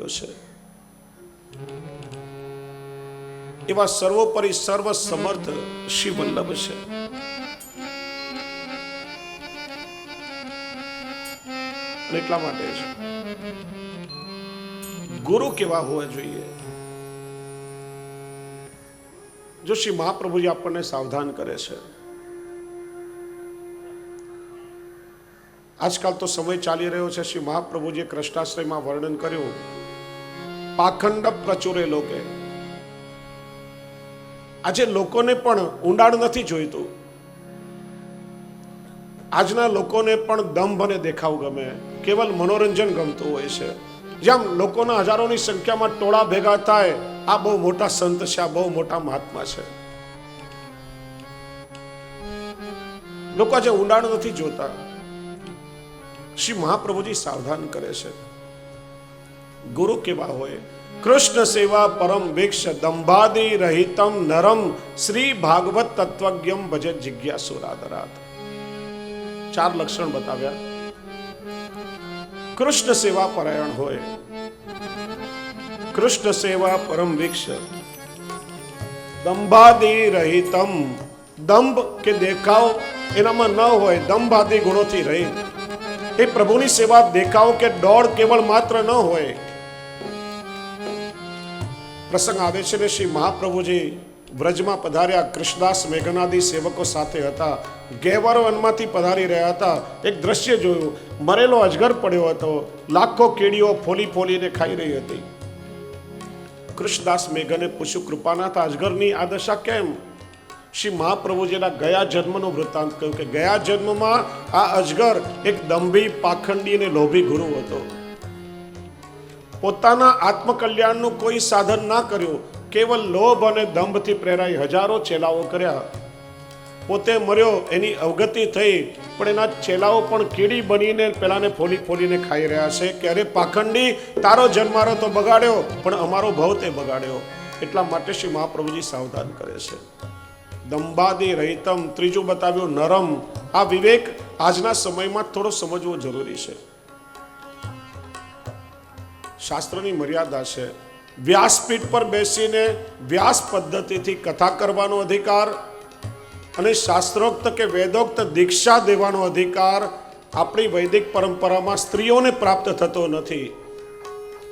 આપ્યો છે. એવા સર્વોપરી સર્વ સમર્થ શ્રી વલ્લભ છે. એટલા માટે છે ગુરુ કેવા હોવા જોઈએ? જો શ્રી મહાપ્રભુજી આપણને સાવધાન કરે છે. આજકાલ તો સમય ચાલી રહ્યો છે. શ્રી મહાપ્રભુજીએ કૃષ્ણાશ્રયમાં વર્ણન કર્યું. પાખંડ પ્રચુરે લોકે. આજે લોકોને પણ ઊંડાણ નથી જોઈતું. આજના લોકોને પણ દંભ અને દેખાવ ગમે. કેવલ મનોરંજન ગમતું હોય છે. જેમ લોકોના હજારોની સંખ્યામાં ટોળા ભેગા થાય, આ બહુ મોટા સંત છે, આ બહુ મોટા મહાત્મા છે. લોકો આજે ઊંડાણ નથી જોતા. શ્રી મહાપ્રભુજી સાવધાન કરે છે. ગુરુ કેવા હોય? કૃષ્ણ સેવા પરમ વિક્ષ દંભાદી રહિતમ નરમ શ્રી ભાગવત તત્વજ્ઞમ ભજે જિજ્ઞાસુ રાધરાત ચાર લક્ષણ બતાવ્યા. કૃષ્ણ સેવા પરાયણ હોય. કૃષ્ણ સેવા પરમ વિક્ષ દંભાદી રહિતમ. દંભ કે દેખાવ એનામાં ન હોય દંભ આદિ ગુણોથી રહી એ પ્રભુની સેવા દેખાવ કે દોડ કેવળ માત્ર ન હોય પ્રસંગ આવે છે ને, શ્રી મહાપ્રભુજી વ્રજમાં પધાર્યા કૃષ્ણદાસ મેઘનાદી સેવકો સાથે હતા. ગેવારો વનમાંથી પધારી રહ્યા હતા. એક દ્રશ્ય જોયું. મરેલો અજગર પડ્યો હતો. લાખો કીડીઓ ફોલી ફોલીને ખાઈ રહી હતી. કૃષ્ણદાસ મેઘને પૂછ્યું, કૃપાનાથ અજગરની આ દશા કેમ? શ્રી મહાપ્રભુજીના ગયા જન્મનો વૃત્તાંત કહ્યું કે, ગયા જન્મમાં આ અજગર એક દંભી, પાખંડી અને લોભી ગુરુ હતો. પોતાના આત્મકલ્યાણનું કોઈ સાધન ના કર્યું, કેવલ લોભ અને દંભથી પ્રેરાઈ હજારો ચેલાઓ કર્યા. પોતે મર્યો, એની અવગતિ થઈ, પણ એના ચેલાઓ પણ કીડી બનીને પેલાને ફોલી ફોલીને ખાઈ રહ્યા છે કે અરે પાખંડી, તારો જન્મારો તો બગાડ્યો, પણ અમારો ભવ તે બગાડ્યો. એટલા માટે શ્રી મહાપ્રભુજી સાવધાન કરે છે. દંબાદી રહિતમ, ત્રીજું બતાવ્યું નરમ. આ વિવેક આજના સમયમાં થોડો સમજવો જરૂરી છે. શાસ્ત્રની મર્યાદા છે. વ્યાસપીઠ પર બેસીને વ્યાસ પદ્ધતિથી કથા કરવાનો અધિકાર અને શાસ્ત્રોક્ત કે વેદોક્ત દીક્ષા દેવાનો અધિકાર આપણી વૈદિક પરંપરામાં સ્ત્રીઓને પ્રાપ્ત થતો નથી.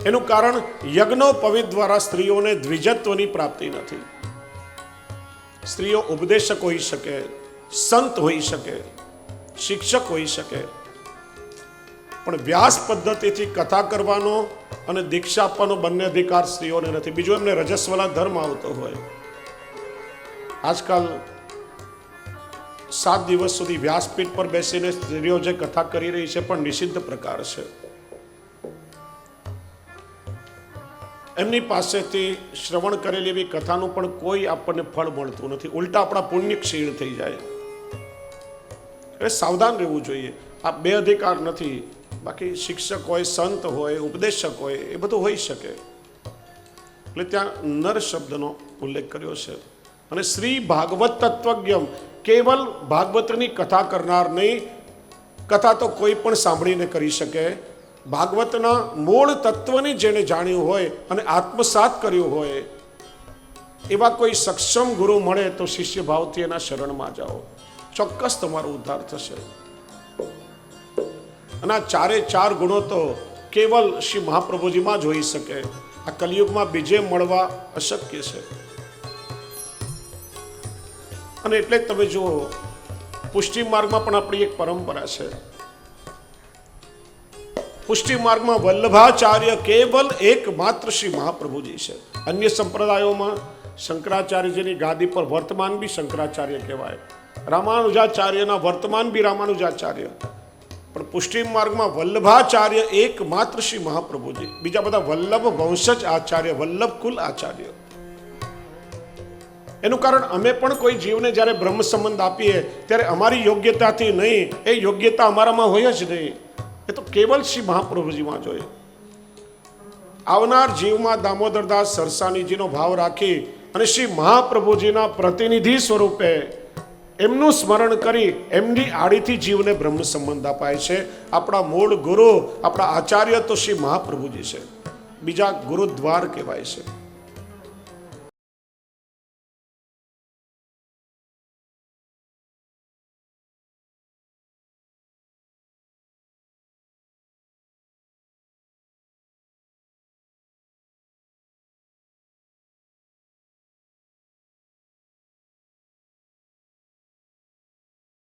એનું કારણ યજ્ઞોપવિત દ્વારા સ્ત્રીઓને દ્વિજત્વની પ્રાપ્તિ નથી. સ્ત્રીઓ ઉપદેશક હોઈ શકે, સંત હોઈ શકે, શિક્ષક હોઈ શકે પણ વ્યાસ પદ્ધતિથી કથા કરવાનો અને દીક્ષા આપવાનો બંને અધિકાર સ્ત્રીઓને નથી. બીજું એમને રજસ્વલા ધર્મ આવતો હોય. આજકાલ સાત દિવસ સુધી વ્યાસપીઠ પર બેસીને સ્ત્રીઓ જે કથા કરી રહી છે પણ નિષિદ્ધ પ્રકાર છે. એમની પાસેથી શ્રવણ કરેલી એવી કથાનું પણ કોઈ આપણને ફળ મળતું નથી. ઉલટા આપણા પુણ્ય ક્ષીણ થઈ જાય. એટલે સાવધાન રહેવું જોઈએ. આ બે અધિકાર નથી. બાકી શિક્ષક હોય, સંત હોય, ઉપદેશક હોય, એ બધું હોઈ શકે. એટલે ત્યાં નર શબ્દનો ઉલ્લેખ કર્યો છે. અને શ્રી ભાગવત તત્વજ્ઞમ કેવલ ભાગવતની કથા કરનાર નહીં, કથા તો કોઈ પણ સાંભળીને કરી શકે. ભાગવતના મૂળ તત્વને જેણે જાણ્યું હોય અને આત્મસાત કર્યું હોય, એવા કોઈ સક્ષમ ગુરુ મળે તો શિષ્ય ભાવથી એના શરણમાં જાઓ. ચોક્કસ તમારો ઉદ્ધાર થશે. અને આ ચારે ચાર ગુણો તો કેવલ શ્રી મહાપ્રભુજીમાં જોઈ શકે. આ કલિયુગમાં બીજે મળવા અશક્ય છે. અને એટલે તમે જુઓ, પુષ્ટિ માર્ગમાં પણ આપણી એક પરંપરા છે. પુષ્ટિ માર્ગમાં વલ્લભાચાર્ય કેવલ એકમાત્ર શ્રી મહાપ્રભુજી છે. અન્ય સંપ્રદાયોમાં શંકરાચાર્યજીની ગાદી પર વર્તમાન બી શંકરાચાર્ય કહેવાય. રામાનુજાચાર્યના વર્તમાન બી રામાનુજાચાર્ય. પણ પુષ્ટિ માર્ગમાં વલ્લભાચાર્ય એકમાત્ર શ્રી મહાપ્રભુજી. બીજા બધા વલ્લભ વંશજ આચાર્ય, વલ્લભ કુલ આચાર્ય. એનું કારણ અમે પણ કોઈ જીવને જ્યારે બ્રહ્મ સંબંધ આપીએ, ત્યારે અમારી યોગ્યતાથી નહીં, એ યોગ્યતા અમારામાં હોય જ નહીં. એ તો કેવલ શ્રી મહાપ્રભુજીમાં જોઈએ આવનાર જીવમાં દામોદરદાસ સરસાનીજીનો ભાવ રાખી અને શ્રી મહાપ્રભુજીના પ્રતિનિધિ સ્વરૂપે એમનું સ્મરણ કરી એમની આડીથી જીવને બ્રહ્મ સંબંધ અપાય છે. આપણા મૂળ ગુરુ, આપણા આચાર્ય તો શ્રી મહાપ્રભુજી છે. બીજા ગુરુદ્વાર કહેવાય છે.